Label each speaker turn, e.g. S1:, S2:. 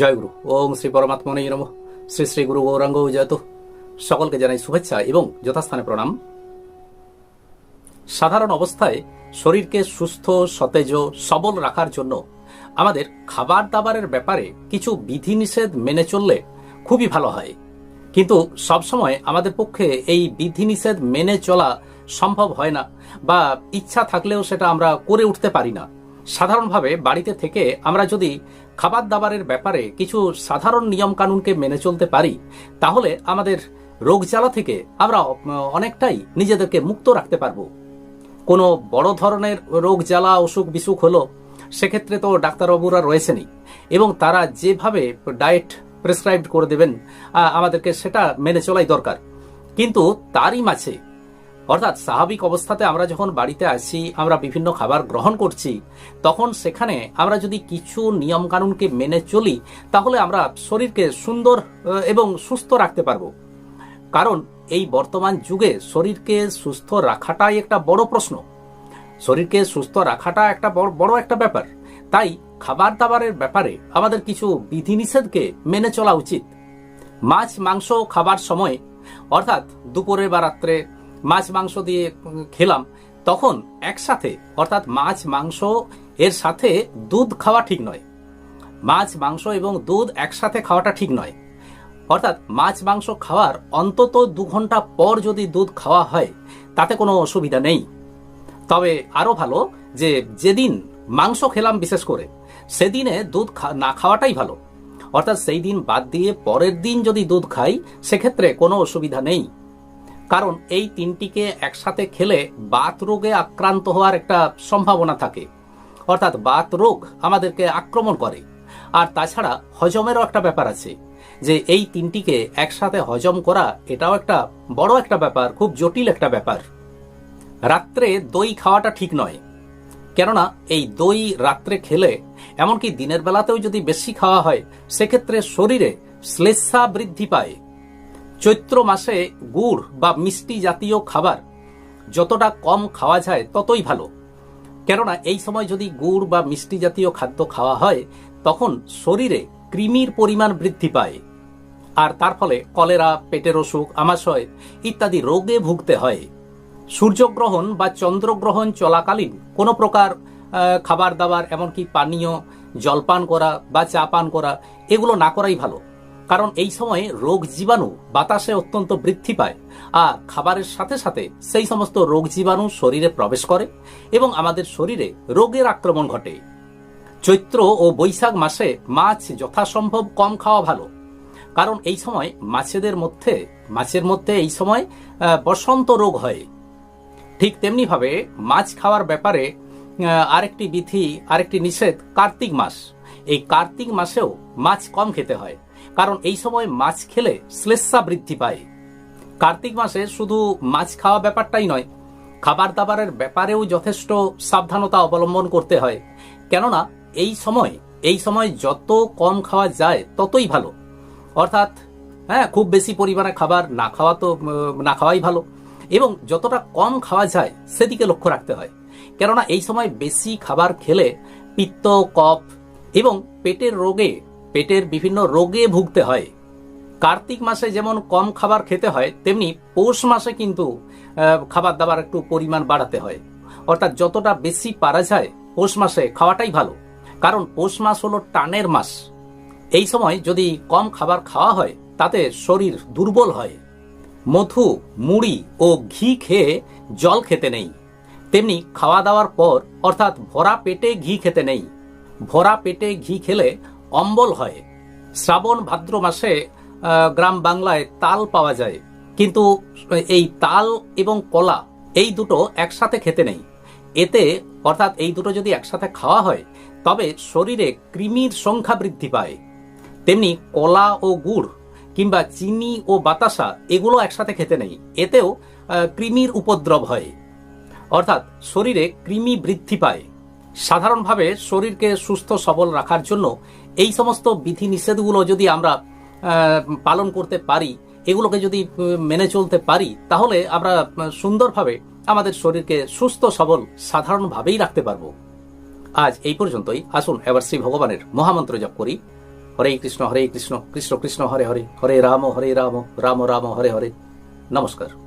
S1: জয়গুরু ওম শ্রী পরমাত্মনেই নম শ্রী শ্রী গুরু গৌরাঙ্গ জয়ত সকলকে জানাই শুভেচ্ছা এবং যথাস্থানে প্রণাম সাধারণ অবস্থায় শরীরকে সুস্থ সতেজ সবল রাখার জন্য আমাদের খাবার দাবারের ব্যাপারে কিছু বিধিনিষেধ মেনে চললে খুবই ভালো হয় কিন্তু সবসময় আমাদের পক্ষে এই বিধিনিষেধ মেনে চলা সম্ভব হয় না বা ইচ্ছা থাকলেও সেটা আমরা করে উঠতে পারি না সাধারণভাবে বাড়িতে থেকে আমরা যদি খাবার দাবারের ব্যাপারে কিছু সাধারণ নিয়মকানুনকে মেনে চলতে পারি তাহলে আমাদের রোগ জ্বালা থেকে আমরা অনেকটাই নিজেদেরকে মুক্ত রাখতে পারবো কোনো বড় ধরনের রোগ জ্বালা অসুখ বিসুখ হলো সেক্ষেত্রে তো ডাক্তারবাবুরা রয়েছেনই এবং তারা যেভাবে ডায়েট প্রেসক্রাইব করে দেবেন আমাদেরকে সেটা মেনে চলাই দরকার কিন্তু তারই মাঝে অর্থাৎ স্বাভাবিক অবস্থাতে আমরা যখন বাড়িতে আসি আমরা বিভিন্ন খাবার গ্রহণ করছি তখন সেখানে আমরা যদি কিছু নিয়মকানুনকে মেনে চলি তাহলে আমরা শরীরকে সুন্দর এবং সুস্থ রাখতে পারবো কারণ এই বর্তমান যুগে শরীরকে সুস্থ রাখাটাই একটা বড় প্রশ্ন শরীরকে সুস্থ রাখাটা একটা বড় একটা ব্যাপার তাই খাবার দাবারের ব্যাপারে আমাদের কিছু বিধিনিষেধকে মেনে চলা উচিত মাছ মাংস খাবার সময় অর্থাৎ দুপুরে বা রাত্রে মাছ মাংস দিয়ে খেলাম তখন একসাথে অর্থাৎ মাছ মাংস এর সাথে দুধ খাওয়া ঠিক নয় মাছ মাংস এবং দুধ একসাথে খাওয়াটা ঠিক নয় অর্থাৎ মাছ মাংস খাওয়ার অন্তত দু ঘন্টা পর যদি দুধ খাওয়া হয় তাতে কোনো অসুবিধা নেই তবে আরও ভালো যে যেদিন মাংস খেলাম বিশেষ করে সেদিনে দুধ না খাওয়াটাই ভালো অর্থাৎ সেই দিন বাদ দিয়ে পরের দিন যদি দুধ খাই সেক্ষেত্রে কোনো অসুবিধা নেই কারণ এই তিনটিকে একসাথে খেলে বাত রোগে আক্রান্ত হওয়ার একটা সম্ভাবনা থাকে অর্থাৎ বাত রোগ আমাদেরকে আক্রমণ করে আর তাছাড়া হজমেরও একটা ব্যাপার আছে যে এই তিনটিকে একসাথে হজম করা এটাও একটা বড় একটা ব্যাপার খুব জটিল একটা ব্যাপার রাত্রে দই খাওয়াটা ঠিক নয় কেননা এই দই রাত্রে খেলে এমনকি দিনের বেলাতেও যদি বেশি খাওয়া হয় সেক্ষেত্রে শরীরে শ্লেষা বৃদ্ধি পায় চৈত্র মাসে গুড় বা মিষ্টি জাতীয় খাবার যতটা কম খাওয়া যায় ততই ভালো কেননা এই সময় যদি গুড় বা মিষ্টি জাতীয় খাদ্য খাওয়া হয় তখন শরীরে কৃমির পরিমাণ বৃদ্ধি পায় আর তার ফলে কলেরা পেটের অসুখ আমাশয় ইত্যাদি রোগে ভুগতে হয় সূর্যগ্রহণ বা চন্দ্রগ্রহণ চলাকালীন কোনো প্রকার খাবার দাবার এমনকি পানীয় জলপান করা বা চা পান করা এগুলো না করাই ভালো কারণ এই সময়ে রোগ জীবাণু বাতাসে অত্যন্ত বৃদ্ধি পায় আর খাবারের সাথে সাথে সেই সমস্ত রোগ জীবাণু শরীরে প্রবেশ করে এবং আমাদের শরীরে রোগের আক্রমণ ঘটে চৈত্র ও বৈশাখ মাসে মাছ যথাসম্ভব কম খাওয়া ভালো কারণ এই সময় মাছেদের মধ্যে মাছের মধ্যে এই সময় বসন্ত রোগ হয় ঠিক তেমনিভাবে মাছ খাওয়ার ব্যাপারে আরেকটি বিধি আরেকটি নিষেধ কার্তিক মাস এই কার্তিক মাসেও মাছ কম খেতে হয় কারণ এই সময় মাছ খেলে শ্লেষ্মা বৃদ্ধি পায় কার্তিক মাসে শুধু মাছ খাওয়া ব্যাপারটাই নয় খাবার দাবারের ব্যাপারেও যথেষ্ট সাবধানতা অবলম্বন করতে হয় কেননা এই সময় এই সময় যত কম খাওয়া যায় ততই ভালো অর্থাৎ হ্যাঁ খুব বেশি পরিমাণে খাবার না খাওয়া তো না খাওয়াই ভালো এবং যতটা কম খাওয়া যায় সেদিকে লক্ষ্য রাখতে হয় কেননা এই সময় বেশি খাবার খেলে পিত্ত কফ এবং পেটের রোগে পেটের বিভিন্ন রোগে ভুগতে হয় কার্তিক মাসে যেমন কম খাবার খেতে হয় তেমনি পৌষ মাসে কিন্তু খাবার দাবার একটু পরিমাণ বাড়াতে হয় অর্থাৎ যতটা বেশি পারা যায় পৌষ মাসে খাওয়াটাই ভালো কারণ পৌষ মাস হলো টানের মাস এই সময় যদি কম খাবার খাওয়া হয় তাতে শরীর দুর্বল হয় মধু মুড়ি ও ঘি খেয়ে জল খেতে নেই তেমনি খাওয়া দাওয়ার পর অর্থাৎ ভরা পেটে ঘি খেতে নেই ভরা পেটে ঘি খেলে অম্বল হয় শ্রাবণ ভাদ্র মাসে গ্রাম বাংলায় তাল পাওয়া যায় কিন্তু এই তাল এবং কলা এই দুটো একসাথে খেতে নেই এতে অর্থাৎ এই দুটো যদি একসাথে খাওয়া হয় তবে শরীরে কৃমির সংখ্যা বৃদ্ধি পায় তেমনি কলা ও গুড় কিংবা চিনি ও বাতাসা এগুলো একসাথে খেতে নেই এতেও কৃমির উপদ্রব হয় অর্থাৎ শরীরে কৃমি বৃদ্ধি পায় সাধারণভাবে শরীরকে সুস্থ সবল রাখার জন্য এই সমস্ত বিধিনিষেধগুলো যদি আমরা পালন করতে পারি এগুলোকে যদি মেনে চলতে পারি তাহলে আমরা সুন্দরভাবে আমাদের শরীরকে সুস্থ সবল সাধারণভাবেই রাখতে পারবো আজ এই পর্যন্তই আসুন এবার শ্রী ভগবানের মহামন্ত্র জপ করি হরে কৃষ্ণ হরে কৃষ্ণ কৃষ্ণ কৃষ্ণ হরে হরে হরে রাম হরে রাম রাম রাম হরে হরে নমস্কার